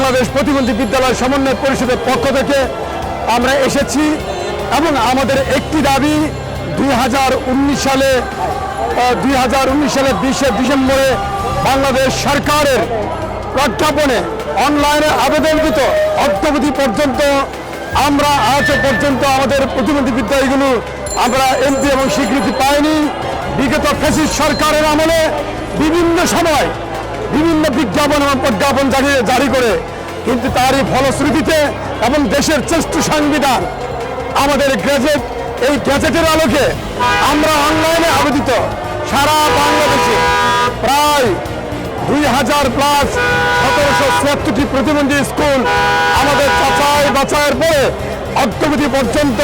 বাংলাদেশ প্রতিবন্ধী বিদ্যালয় সমন্বয় পরিষদের পক্ষ থেকে আমরা এসেছি এবং আমাদের একটি দাবি, দুই হাজার উনিশ সালে দুই হাজার উনিশ সালে বিশে ডিসেম্বরে বাংলাদেশ সরকারের প্রজ্ঞাপনে অনলাইনে আবেদনকৃত অদ্যাবধি পর্যন্ত আমরা, আজ পর্যন্ত আমাদের প্রতিবন্ধী বিদ্যালয়গুলো আমরা এমপি এবং স্বীকৃতি পাইনি। বিগত ফেসিস সরকারের আমলে বিভিন্ন সময় বিভিন্ন বিজ্ঞাপন এবং প্রজ্ঞাপন জারি জারি করে। কিন্তু তারই ফলশ্রুতিতে এবং দেশের শ্রেষ্ঠ সংবিধান আমাদের গ্যাজেট, এই গ্যাজেটের আলোকে আমরা অনলাইনে আবেদিত সারা বাংলাদেশে প্রায় দুই হাজার প্লাস সতেরোশো ছিয়াত্তরটি প্রতিবন্ধী স্কুল আমাদের যাচাই বাছাইয়ের পরে অদ্যবধি পর্যন্ত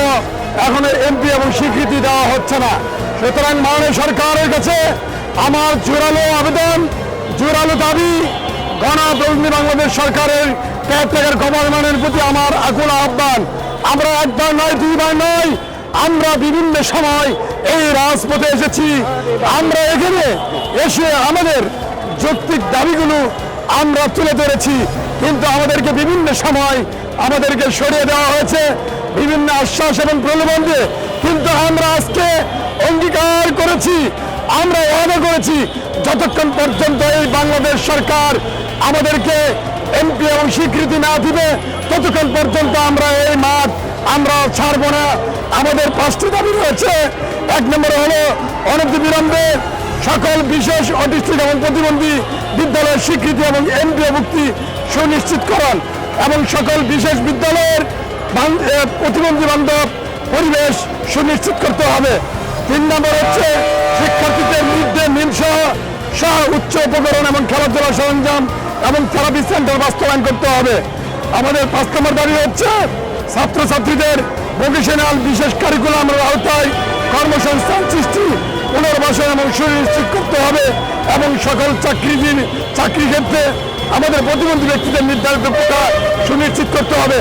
এখনও এমপি এবং স্বীকৃতি দেওয়া হচ্ছে না। সুতরাং মাননীয় সরকারের কাছে আমার জোরালো আবেদন জোরালো দাবি। গণপ্রতিনিধি বাংলাদেশ সরকারের ক্যারটেকার গভর্নমেন্টের প্রতি আমার আকুল আহ্বান। আমরা একবার নয়, দুইবার নয়, আমরা বিভিন্ন সময় এই রাজপথে এসেছি। আমরা এখানে এসে আমাদের যৌক্তিক দাবিগুলো আমরা তুলে ধরেছি। কিন্তু আমাদেরকে বিভিন্ন সময় আমাদেরকে সরিয়ে দেওয়া হয়েছে। বিভিন্ন আশ্বাস এবং প্রলোভন দিয়ে। কিন্তু আমরা আজকে অঙ্গীকার করেছি আমরা ওয়াদা করেছি, যতক্ষণ পর্যন্ত এই বাংলাদেশ সরকার আমাদেরকে এমপি এবং স্বীকৃতি না দিবে, ততক্ষণ পর্যন্ত আমরা এই মাঠ আমরা ছাড়ব না। আমাদের পাঁচটি দাবি রয়েছে। এক নম্বরে হলো অনতি বিলম্বে সকল বিশেষ অটিস্টিক এবং প্রতিবন্ধী বিদ্যালয়ের স্বীকৃতি এবং এমপিও মুক্তি সুনিশ্চিতকরণ এবং সকল বিশেষ বিদ্যালয়ের বান- প্রতিবন্ধী বান্ধব পরিবেশ সুনিশ্চিত করতে হবে। তিন নম্বর হচ্ছে শিক্ষার্থীদের উপকরণ এবং খেলাধুলার সরঞ্জাম এবং থেরাপি সেন্টার বাস্তবায়ন করতে হবে। আমাদের পাঁচ নম্বর দাবি হচ্ছে, ছাত্রছাত্রীদের ভোকেশনাল বিশেষ কারিকুলামের আওতায় কর্মসংস্থান সৃষ্টি, পুনর্বাসন এবং সুনিশ্চিত করতে হবে এবং সকল চাকরিজীবী চাকরি ক্ষেত্রে আমাদের প্রতিবন্ধী ব্যক্তিদের নির্ধারিত কোটা সুনিশ্চিত করতে হবে।